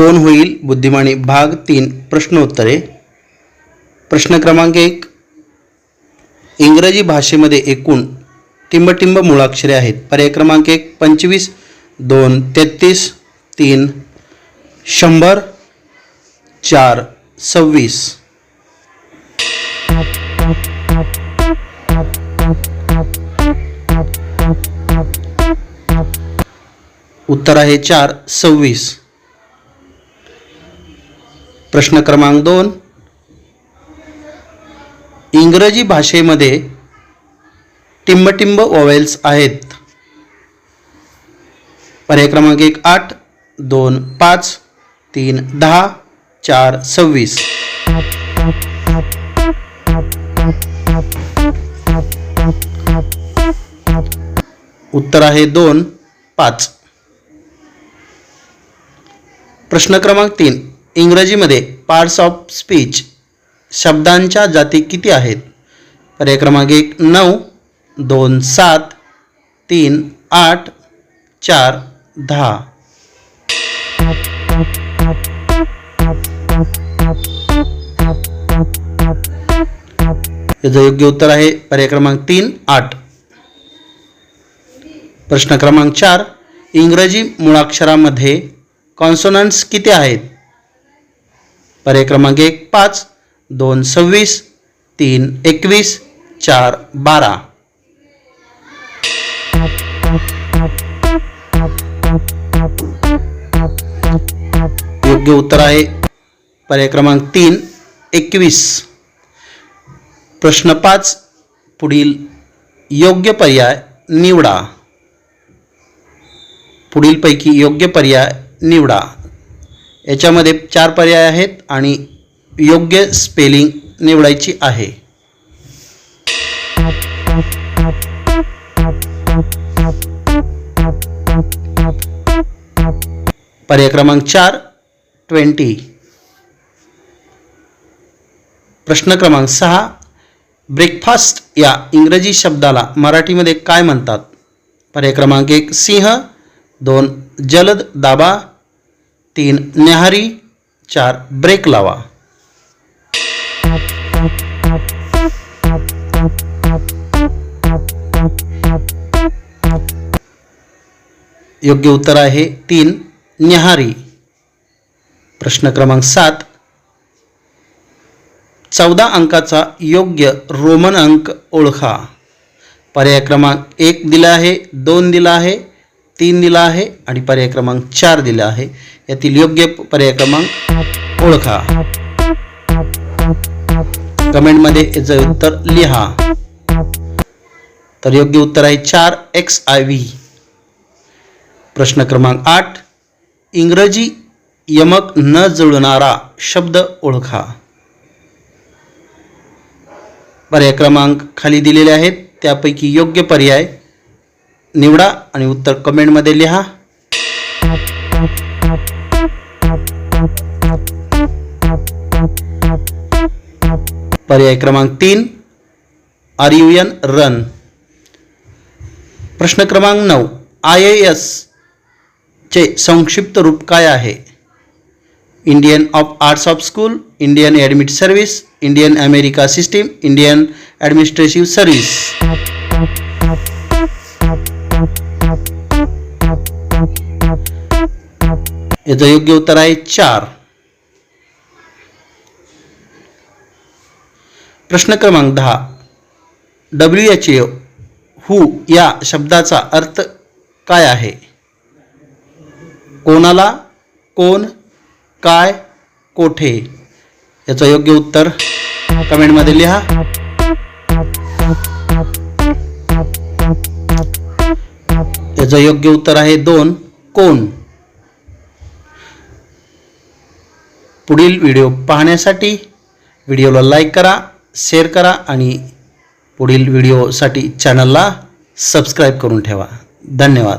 कोण होईल? बुद्धिमानी भाग तीन प्रश्नोत्तरे. प्रश्न क्रमांक एक. इंग्रजी भाषेमध्ये एकूण टिंबटिंब मुळाक्षरे आहेत. पर्याय क्रमांक एक पंचवीस दोन तेहतीस तीन शंभर चार सव्वीस. उत्तर आहे चार सव्वीस. प्रश्न क्रमांक दोन. इंग्रजी भाषेमध्ये टिंबटिंब वॉवेल्स आहेत. पर्याय क्रमांक एक आठ दोन पाच तीन दहा चार सव्वीस. उत्तर आहे दोन पाच. प्रश्न क्रमांक तीन. इंग्रजीमध्ये पार्ट्स ऑफ स्पीच शब्दांच्या जाती किती आहेत? पर्याय क्रमांक एक नऊ दोन सात तीन आठ चार दहा. याचं योग्य उत्तर आहे पर्याय क्रमांक तीन आठ. प्रश्न क्रमांक चार इंग्रजी मुळाक्षरामध्ये कॉन्सोनंट्स किती आहेत? पर्याय क्रमांक एक पाच दोन सव्वीस तीन एकवीस चार बारा. योग्य उत्तर आहे पर्याय क्रमांक तीन एकवीस. प्रश्न पाच पुढील योग्य पर्याय निवडा. पुढीलपैकी योग्य पर्याय निवडा. याच्यामध्ये चार पर्याय आहेत आणि योग्य स्पेलिंग निवडायची आहे. पर्याय क्रमांक चार ट्वेंटी प्रश्न क्रमांक सहा ब्रेकफास्ट या इंग्रजी शब्दाला मराठीमध्ये काय म्हणतात? पर्याय क्रमांक एक सिंह. दोन जलद दाबा. तीन न्याहारी चार ब्रेक लावा. योग्य उत्तर आहे तीन न्याहारी. प्रश्न क्रमांक सात. चौदा अंकाचा योग्य रोमन अंक ओळखा. पर्याय क्रमांक एक दिला आहे दोन दिला आहे तीन दिला आहे आणि पर्याय क्रमांक चार दिला आहे. यातील योग्य पर्याय क्रमांक ओळखा. कमेंटमध्ये याचं उत्तर लिहा. तर योग्य उत्तर आहे चार एक्स आय व्ही प्रश्न क्रमांक आठ इंग्रजी यमक न जुळणारा शब्द ओळखा. पर्याय क्रमांक खाली दिलेले आहेत. त्यापैकी योग्य पर्याय निवडा आणि उत्तर कमेंटमध्ये लिहा. पर्याय क्रमांक तीन आर यू एन रन प्रश्न क्रमांक नऊ आय ए एस चे संक्षिप्त रूप काय आहे? Indian of arts of school Indian admit service Indian America system Indian administrative service याचं योग्य उत्तर आहे चार. प्रश्न क्रमांक दहा. डब्ल्यू एच ए हू या शब्दाचा अर्थ काय आहे? कोणाला कोण काय कोठे? याचं योग्य उत्तर कमेंटमध्ये लिहा. याचं योग्य उत्तर आहे दोन. कोण? पुढील व्हिडिओ पाहण्यासाठी व्हिडिओला लाईक करा शेअर करा आणि पुढील व्हिडिओसाठी चॅनलला सबस्क्राईब करून ठेवा. धन्यवाद.